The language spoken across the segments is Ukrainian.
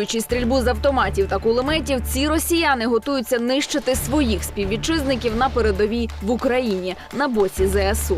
Опановуючи стрільбу з автоматів та кулеметів, ці росіяни готуються нищити своїх співвітчизників на передовій в Україні на боці ЗСУ.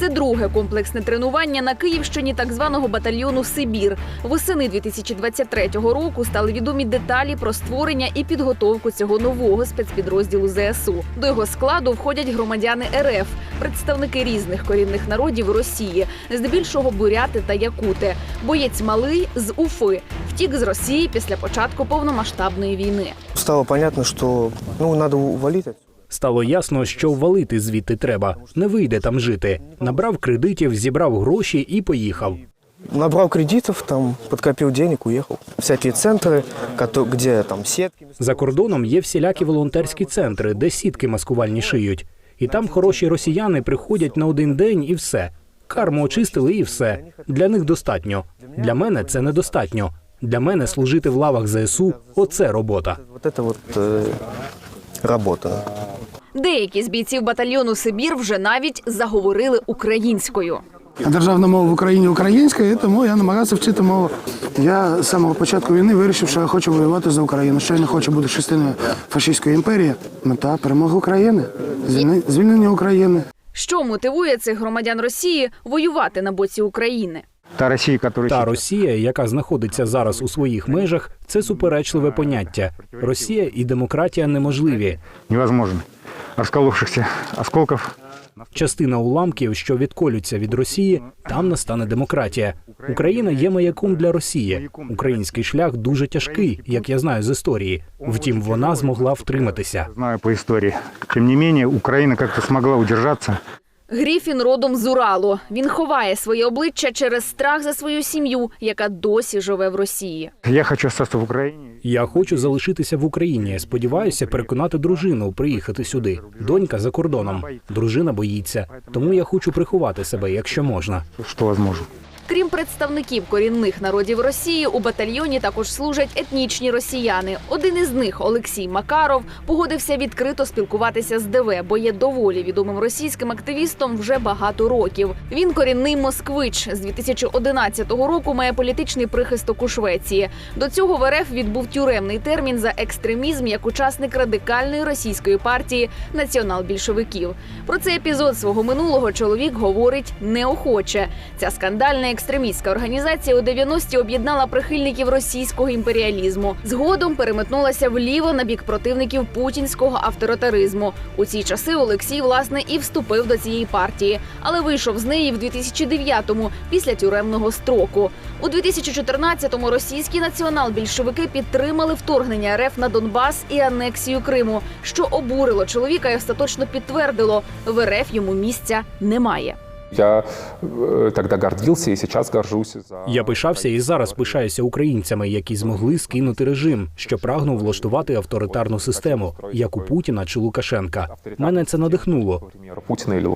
Це друге комплексне тренування на Київщині так званого батальйону Сибір. Восени 2023 року стали відомі деталі про створення і підготовку цього нового спецпідрозділу ЗСУ. До його складу входять громадяни РФ, представники різних корінних народів Росії, здебільшого буряти та якути. Боєць малий з Уфи втік з Росії після початку повномасштабної війни. Стало понятно, что ну, увалить отсюда. Стало ясно, що валити звідти треба. Не вийде там жити. Набрав кредитів, зібрав гроші і поїхав. Набрал кредитов, там, подкопил денег, уехал. Всякие центры, кото- где там сетки. За кордоном є всілякі волонтерські центри, де сітки маскувальні шиють. І там хороші росіяни приходять на один день і все. Карму очистили і все. Для них достатньо. Для мене це недостатньо. Для мене служити в лавах ЗСУ оце робота. Работа. Деякі з бійців батальйону Сибір вже навіть заговорили українською. Державна мова в Україні українська, і тому я намагався вчити мову. Я з самого початку війни вирішив, що я хочу воювати за Україну, що я не хочу бути частиною фашистської імперії. Мета перемоги України, звільнення України. Що мотивує цих громадян Росії воювати на боці України? Та Росія, Та Росія, яка знаходиться зараз у своїх межах, це суперечливе поняття. Росія і демократія неможливі. невозможно. Расколовшихся осколков Частина уламків, що відколються від Росії, там настане демократія. Україна є маяком для Росії. Український шлях дуже тяжкий, як я знаю з історії. Втім, вона змогла втриматися. знаю по истории. Тем не менее, Украина как-то смогла удержаться. Гріфін родом з Уралу. Він ховає своє обличчя через страх за свою сім'ю, яка досі живе в Росії. Я хочу остаться в Україні. Я хочу залишитися в Україні. Сподіваюся, переконати дружину приїхати сюди. Донька за кордоном. Дружина боїться, тому я хочу приховати себе, якщо можна. Що возможно. Крім представників корінних народів Росії, у батальйоні також служать етнічні росіяни. Один із них, Олексій Макаров, погодився відкрито спілкуватися з ДВ, бо є доволі відомим російським активістом вже багато років. Він корінний москвич. З 2011 року має політичний прихисток у Швеції. До цього в РФ відбув тюремний термін за екстремізм як учасник радикальної російської партії націонал-більшовиків. Про цей епізод свого минулого чоловік говорить неохоче. Ця скандальна екстремістська організація у 90-ті об'єднала прихильників російського імперіалізму. Згодом переметнулася вліво на бік противників путінського авторитаризму. У ці часи Олексій власне і вступив до цієї партії, але вийшов з неї в 2009-му після тюремного строку. У 2014-му російські націонал-більшовики підтримали вторгнення РФ на Донбас і анексію Криму, що обурило чоловіка і остаточно підтвердило, в РФ йому місця немає. Я тоді тогда і зараз горжусь за... Я пишався і зараз пишаюся українцями, які змогли скинути режим, що прагнув влаштувати авторитарну систему, як у Путіна чи Лукашенка. Мене це надихнуло. Например, Путина или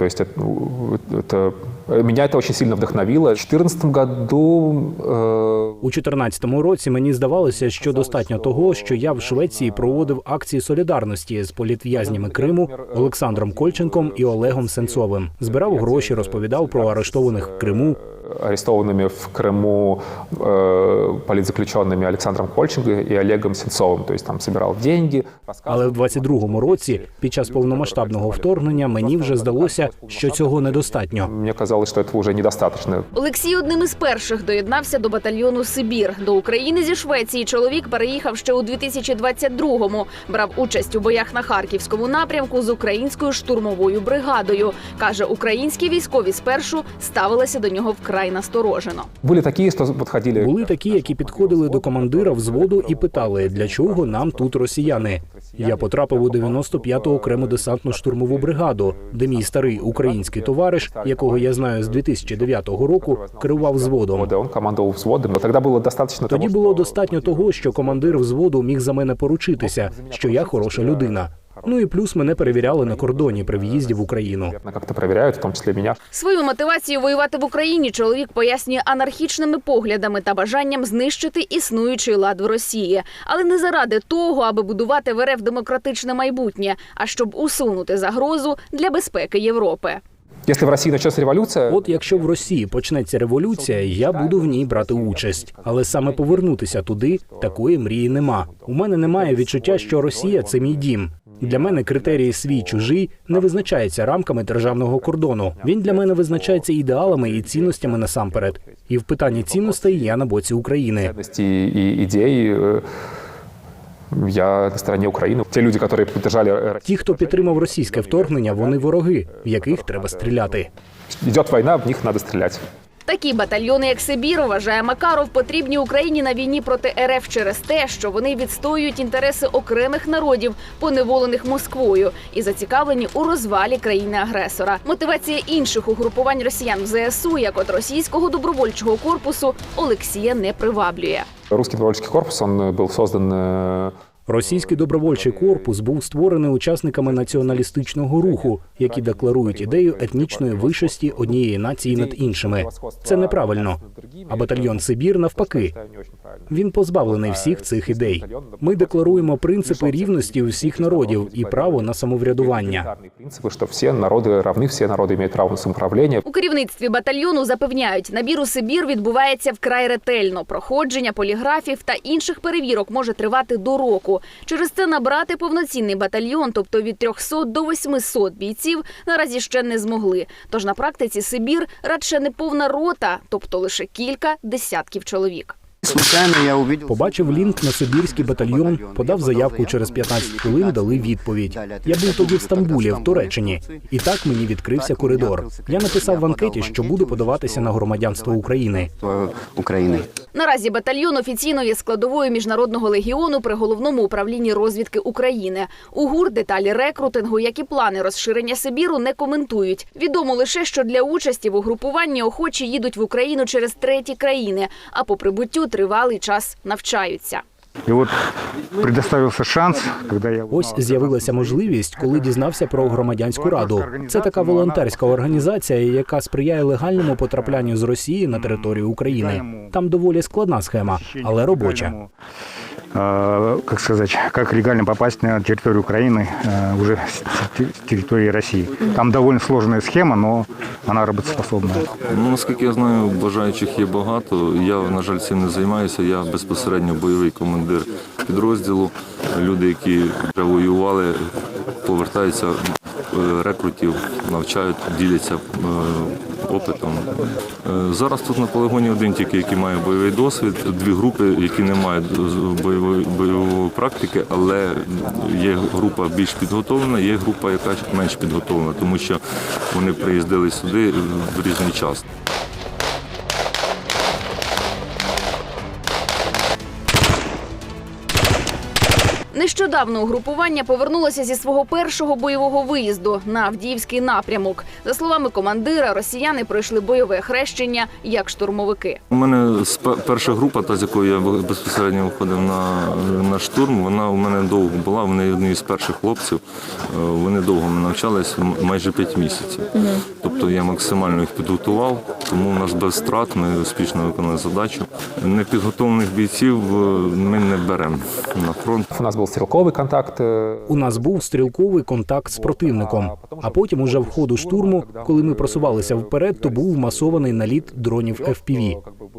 тобто То есть это, ну, это- меня это очень сильно вдохновило. В 2014 году э, У 2014 році мені здавалося, що достатньо того, що я в Швеції проводив акції солідарності з політв'язнями Криму Олександром Кольченком і Олегом Сенцовим. Збирав гроші, розповідав про арештованих в Криму. арестованными в Крыму э, политзаключенными Александром Кольченко и Олегом Сенцовым. То есть там собирал деньги. Але в 22-му році, під час повномасштабного вторгнення, мені вже здалося, що цього недостатньо. Мне казалось, что этого уже недостаточно. Олексій одним із перших доєднався до батальйону Сибір. До України зі Швеції чоловік переїхав ще у 2022-му. Брав участь у боях на харківському напрямку з українською штурмовою бригадою. каже, українські військові спершу ставилися до нього вкрай насторожено. Были такие, что подходили... Були такі, які підходили до командира взводу і питали, для чого нам тут росіяни. Я потрапив у 95-ту окрему десантну штурмову бригаду, де мій старий український товариш, якого я знаю з 2009 року, керував взводом. Он командовал взводом, но тогда было достаточно Тоді було достатньо того, що командир взводу міг за мене поручитися, що я хороша людина. Ну і плюс мене перевіряли на кордоні при в'їзді в Україну. Проверяют, в том числе меня. Свою мотивацію воювати в Україні чоловік пояснює анархічними поглядами та бажанням знищити існуючий лад в Росії, але не заради того, аби будувати в РФ демократичне майбутнє, а щоб усунути загрозу для безпеки Європи. Если в России начнется революция, От якщо в Росії почнеться революція, я буду в ній брати участь. Але саме повернутися туди такої мрії нема. У мене немає відчуття, що Росія це мій дім. Для мене критерії свій чужий не визначається рамками державного кордону. Він для мене визначається ідеалами і цінностями насамперед. І в питанні цінностей я на боці України. ценности и идеи, э, я на стороне Украины. Те люди, которые поддержали Россию, Ті, хто підтримав російське вторгнення, вони вороги, в яких треба стріляти. идет война, в них надо стрелять. Такі батальйони, як Сибір, вважає Макаров, потрібні Україні на війні проти РФ через те, що вони відстоюють інтереси окремих народів, поневолених Москвою, і зацікавлені у розвалі країни-агресора. Мотивація інших угрупувань росіян в ЗСУ, як от російського добровольчого корпусу, Олексія не приваблює. Русский добровольческий корпус, он э, был создан э, Російський добровольчий корпус був створений учасниками націоналістичного руху, які декларують ідею етнічної вищості однієї нації над іншими. Це неправильно. А батальйон Сибір навпаки. Він позбавлений всіх цих ідей. Ми декларуємо принципи рівності усіх народів і право на самоврядування. принципы, что все народы равны, все народы имеют право на самоуправление. У керівництві батальйону запевняють, набір у Сибір відбувається вкрай ретельно. Проходження поліграфів та інших перевірок може тривати до року. Через це набрати повноцінний батальйон, тобто від 300 до 800 бійців, наразі ще не змогли. Тож на практиці Сибір радше не повна рота, тобто лише кілька десятків чоловік. Случайно я увидел... Побачив лінк на Сибірський батальйон, подав заявку через 15 хвилин. Дали відповідь. Я був тоді в Стамбулі, в Туреччині, і так мені відкрився коридор. Я написав в анкеті, що буду подаватися на громадянство України. України. Наразі батальйон офіційно є складовою міжнародного легіону при головному управлінні розвідки України. У ГУР деталі рекрутингу, як і плани розширення Сибіру, не коментують. Відомо лише, що для участі в угрупуванні охочі їдуть в Україну через треті країни, а по прибуттю тривалий час навчаються. І от предоставився шанс, коли я Ось з'явилася можливість, коли дізнався про громадянську раду. Це така волонтерська організація, яка сприяє легальному потраплянню з Росії на територію України. Там доволі складна схема, але робоча э, как сказать, как легально попасть на территорию Украины э, уже с те- с территории России. Там довольно сложная схема, но она работоспособная. Ну, наскільки я знаю, бажаючих є багато. Я, на жаль, цим не займаюся. Я безпосередньо бойовий командир підрозділу. Люди, які вже воювали, повертаються, е, рекрутів навчають, діляться е, опитом. Е, Зараз тут на полігоні один тільки, який має бойовий досвід, дві групи, які не мають бойової, бойової практики, але є група більш підготовлена, є група, яка менш підготовлена, тому що вони приїздили сюди в різний час. Нещодавно угрупування повернулося зі свого першого бойового виїзду на Авдіївський напрямок. За словами командира, росіяни пройшли бойове хрещення як штурмовики. У мене перша група, та з якою я безпосередньо виходив на, на штурм, вона у мене довго була. Вони одні з перших хлопців. Е, Вони довго ми навчались, майже 5 місяців. Тобто я максимально їх підготував, тому у нас без втрат ми успішно виконали задачу. Непідготовлених бійців е, ми не беремо на фронт. У нас был стрелковый контакт. э, У нас був стрілковий контакт з противником. А потім, уже в ходу штурму, коли ми просувалися вперед, то був масований наліт дронів FPV.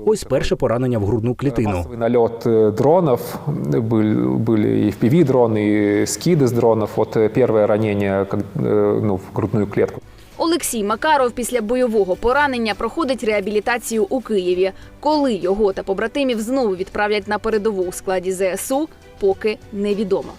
Ось перше поранення в грудну клітину. Массовый налет э, дронов, был, были и FPV-дроны, и скиды с дронов. Вот э, первое ранение как, э, ну, в грудную клетку. Олексій Макаров після бойового поранення проходить реабілітацію у Києві. Коли його та побратимів знову відправлять на передову у складі ЗСУ, поки невідомо.